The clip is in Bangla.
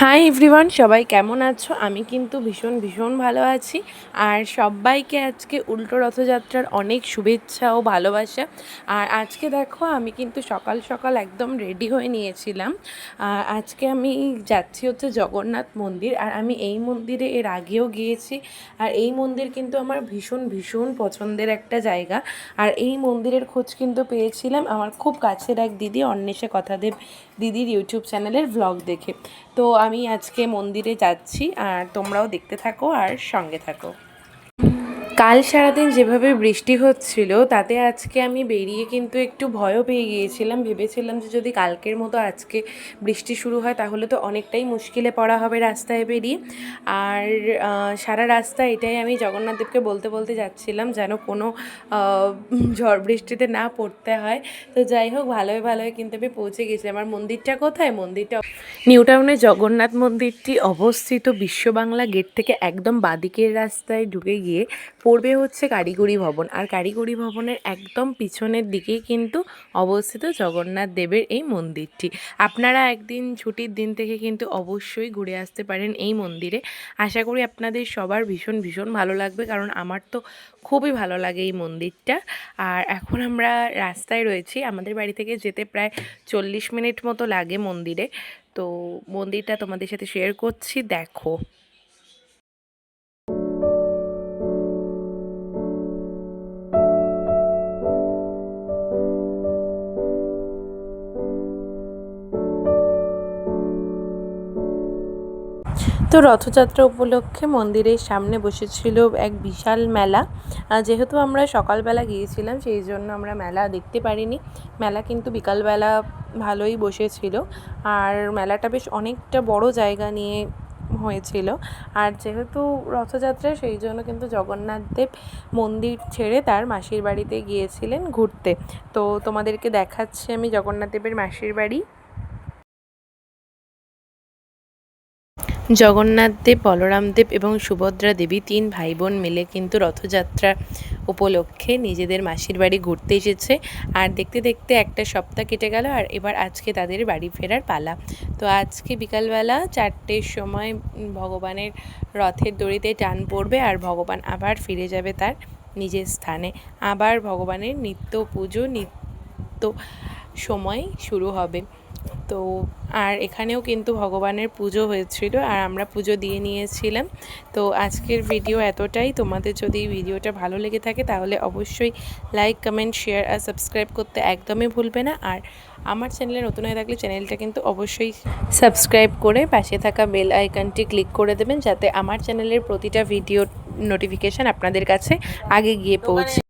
হাই এভরিওয়ান, সবাই কেমন আছো? আমি কিন্তু ভীষণ ভীষণ ভালো আছি। আর সবাইকে আজকে উল্টো রথযাত্রার অনেক শুভেচ্ছা ও ভালোবাসা। আর আজকে দেখো, আমি কিন্তু সকাল সকাল একদম রেডি হয়ে নিয়েছিলাম। আর আজকে আমি যাচ্ছি হচ্ছে জগন্নাথ মন্দির। আর আমি এই মন্দিরে এর আগেও গিয়েছি। আর এই মন্দির কিন্তু আমার ভীষণ ভীষণ পছন্দের একটা জায়গা। আর এই মন্দিরের খোঁজ কিন্তু পেয়েছিলাম আমার খুব কাছের এক দিদি, অন্বেষা কথাদেব দিদির ইউটিউব চ্যানেলের ভ্লগ দেখে। তো আমি আজকে মন্দিরে যাচ্ছি আর তোমরাও দেখতে থাকো আর সঙ্গে থাকো। কাল সারাদিন যেভাবে বৃষ্টি হচ্ছিল, তাতে আজকে আমি বেরিয়ে কিন্তু একটু ভয়ও পেয়ে গিয়েছিলাম। ভেবেছিলাম যে যদি কালকের মতো আজকে বৃষ্টি শুরু হয়, তাহলে তো অনেকটাই মুশকিলে পড়া হবে রাস্তায় বেরিয়ে। আর সারা রাস্তা এটাই আমি জগন্নাথদেবকে বলতে বলতে যাচ্ছিলাম যেন কোনো ঝড় বৃষ্টিতে না পড়তে হয়। তো যাই হোক, ভালোই ভালোই কিন্তু আমি পৌঁছে গেছি। আমার মন্দিরটা কোথায়? মন্দিরটা নিউ টাউনে জগন্নাথ মন্দিরটি অবস্থিত বিশ্ব বাংলা গেট থেকে একদম বাদিকের রাস্তায় ঢুকে গিয়ে পড়বে হচ্ছে কারিগরি ভবন। আর কারিগরি ভবনের একদম পিছনের দিকেই কিন্তু অবস্থিত জগন্নাথ দেবের এই মন্দিরটি। আপনারা একদিন ছুটির দিন থেকে কিন্তু অবশ্যই ঘুরে আসতে পারেন এই মন্দিরে। আশা করি আপনাদের সবার ভীষণ ভীষণ ভালো লাগবে, কারণ আমার তো খুবই ভালো লাগে এই মন্দিরটা। আর এখন আমরা রাস্তায় রয়েছি, আমাদের বাড়ি থেকে যেতে প্রায় চল্লিশ মিনিট মতো লাগে মন্দিরে। তো মন্দিরটা তোমাদের সাথে শেয়ার করছি, দেখো। তো রথযাত্রা উপলক্ষে মন্দিরের সামনে বসেছিল এক বিশাল মেলা। যেহেতু আমরা সকালবেলা গিয়েছিলাম, সেই জন্য আমরা মেলা দেখতে পারিনি। মেলা কিন্তু বিকালবেলা ভালোই বসেছিল। আর মেলাটা বেশ অনেকটা বড় জায়গা নিয়ে হয়েছিল। আর যেহেতু রথযাত্রা, সেই জন্য কিন্তু জগন্নাথ দেব মন্দির ছেড়ে তার মাসির বাড়িতে গিয়েছিলেন ঘুরতে। তো তোমাদেরকে দেখাচ্ছি আমি জগন্নাথ দেবের মাসির বাড়ি। জগন্নাথ দেব, বলরাম দেব এবং সুভদ্রা দেবী তিন ভাই বোন মিলে কিন্তু রথযাত্রা উপলক্ষে নিজেদের মাসির বাড়ি ঘুরতে এসেছে। আর দেখতে দেখতে একটা সপ্তাহ কেটে গেল আর এবার আজকে তাদের বাড়ি ফেরার পালা। তো আজকে বিকালবেলা চারটের সময় ভগবানের রথের দড়িতে টান পড়বে আর ভগবান আবার ফিরে যাবে তার নিজের স্থানে। আবার ভগবানের নিত্য পুজো, নিত্য সময় শুরু হবে। তো আর এখানেও কিন্তু ভগবানের পুজো হয়েছিল আর আমরা পুজো দিয়ে নিয়েছিলাম। তো আজকের ভিডিও এতটাই। তোমাদের যদি ভিডিওটা ভালো লেগে থাকে তাহলে অবশ্যই লাইক কমেন্ট শেয়ার আর সাবস্ক্রাইব করতে একদমই ভুলবে না। আর আমার চ্যানেলে নতুন হয়ে থাকলে চ্যানেলটা কিন্তু অবশ্যই সাবস্ক্রাইব করে পাশে থাকা বেল আইকনটি ক্লিক করে দেবেন যাতে আমার চ্যানেলের প্রতিটা ভিডিও নোটিফিকেশান আপনাদের কাছে আগে গিয়ে পৌঁছে।